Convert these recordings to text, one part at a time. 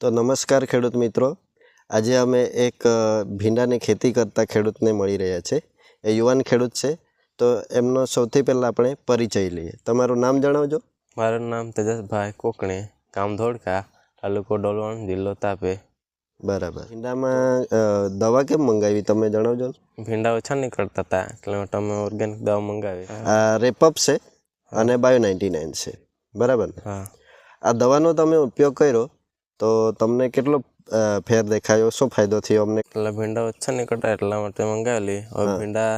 તો નમસ્કાર ખેડૂત મિત્રો. આજે અમે એક ભીંડાની ખેતી કરતા ખેડૂતને મળી રહ્યા છે. એ યુવાન ખેડૂત છે. તો એમનો સૌથી પહેલાં આપણે પરિચય લઈએ. તમારું નામ જણાવજો. મારું નામ તેજસભાઈ કોકણે ગામ ધોળકા તાલુકો ડોલવણ જિલ્લો તાપે. બરાબર. ભીંડામાં દવા કેમ મંગાવી? તમે જણાવજો. ભીંડા ઓછા નીકળતા હતા એટલે તમે ઓર્ગેનિક દવા મંગાવી. આ રેપઅપ છે અને બાયો નાઇન્ટી નાઇન છે. બરાબર હા. આ દવાનો તમે ઉપયોગ કર્યો. તો તમને કેટલો ફેર દેખાયો? શું ફાયદો થયો અમને? એટલે ભીંડા ઓછા નીકળતા એટલા માટે મંગાવેલી. હવે ભીંડા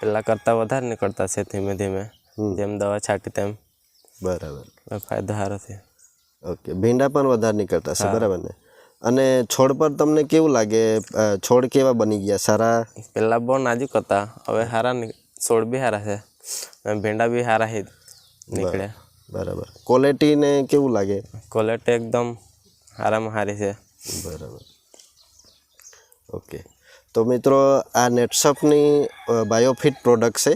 પહેલાં કરતાં વધારે નીકળતા છે ધીમે ધીમે. જેમ દવા છાંટી તેમ. બરાબર. ફાયદો સારો થયો ઓકે. ભીંડા પણ વધારે નીકળતા છે બરાબર ને? અને છોડ પર તમને કેવું લાગે? છોડ કેવા બની ગયા? સારા? પહેલાં બહુ નાજુક હતા. હવે સારા છોડ બી સારા છે. ભીંડા બી સારા નીકળ્યા. બરાબર. ક્વોલિટીને કેવું લાગે? ક્વોલિટી એકદમ સારામાં સારી છે. બરાબર. ઓકે. તો મિત્રો આ નેટસપની બાયોફિટ પ્રોડક્ટ છે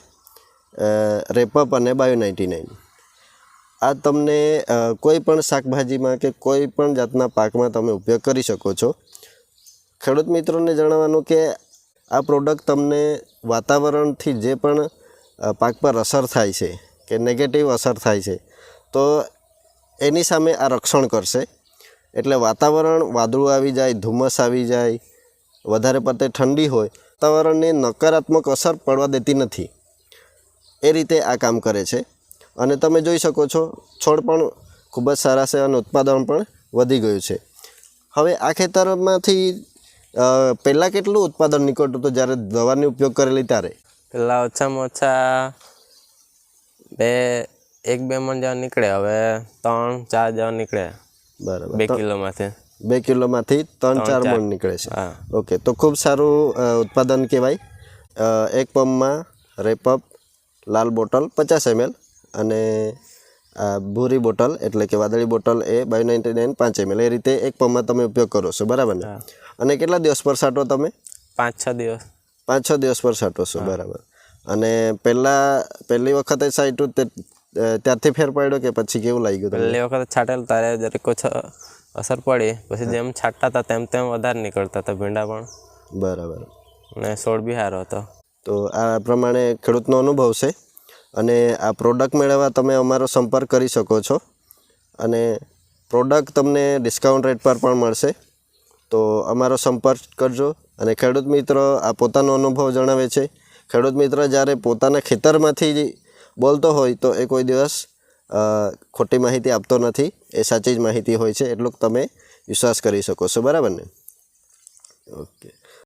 રેપઅપ અને બાયો નાઇન્ટી નાઇન. આ તમને કોઈ પણ શાકભાજીમાં કે કોઈ પણ જાતના પાકમાં તમે ઉપયોગ કરી શકો છો. ખેડૂત મિત્રોને જણાવવાનું કે આ પ્રોડક્ટ તમને વાતાવરણથી જે પણ પાક પર અસર થાય છે કે નેગેટિવ અસર થાય છે તો એની સામે આ રક્ષણ કરશે. એટલે વાતાવરણ વાદળું આવી જાય, ધુમ્મસ આવી જાય, વધારે પડતે ઠંડી હોય, વાતાવરણને નકારાત્મક અસર પડવા દેતી નથી. એ રીતે આ કામ કરે છે. અને તમે જોઈ શકો છો, છોડ પણ ખૂબ જ સારા છે અને ઉત્પાદન પણ વધી ગયું છે. હવે આ ખેતરમાંથી પહેલાં કેટલું ઉત્પાદન નીકળતું હતું? જ્યારે દવાની ઉપયોગ કરેલી ત્યારે? પહેલાં ઓછામાં ઓછા બે એક બે મણ જવા નીકળે હવે ત્રણ ચાર જવા નીકળે. બરાબર. બે કિલોમાંથી. બે કિલોમાંથી ત્રણ ચાર. મણ નીકળે છે. ઓકે તો ખૂબ સારું ઉત્પાદન કહેવાય. એક પંપમાં રેપઅપ લાલ બોટલ પચાસ એમએલ અને ભૂરી બોટલ એટલે કે વાદળી બોટલ એ બાય નાઇન્ટી નાઇન પાંચ એમએલ. એ રીતે એક પંપમાં તમે ઉપયોગ કરો છો બરાબર ને? અને કેટલા દિવસ પર સાટો તમે? પાંચ છ દિવસ. પાંચ છ દિવસ પર છાંટો છો બરાબર. અને પહેલાં પહેલી વખતે છાંટ્યું તે ત્યારથી ફેર પડ્યો કે પછી કેવું લાગ્યું ગયું પહેલી વખત છાંટેલ તારે જ્યારે ઓછો અસર પડી પછી જેમ છાંટતા હતા તેમ તેમ વધારે નીકળતા હતા ભીંડા પણ. બરાબર. અને છોડ બી સારો હતો. તો આ પ્રમાણે ખેડૂતનો અનુભવ છે. અને આ પ્રોડક્ટ મેળવવા તમે અમારો સંપર્ક કરી શકો છો. અને પ્રોડક્ટ તમને ડિસ્કાઉન્ટ રેટ પર પણ મળશે. તો અમારો સંપર્ક કરજો. અને ખેડૂત મિત્ર આ પોતાનો અનુભવ જણાવે છે. ખેડૂત મિત્ર જ્યારે પોતાના ખેતરમાંથી બોલતો હોય તો એ કોઈ દિવસ ખોટી માહિતી આપતો નથી. એ સાચી જ માહિતી હોય છે, એટલું તમે વિશ્વાસ કરી શકો છો. બરાબર ને? ઓકે.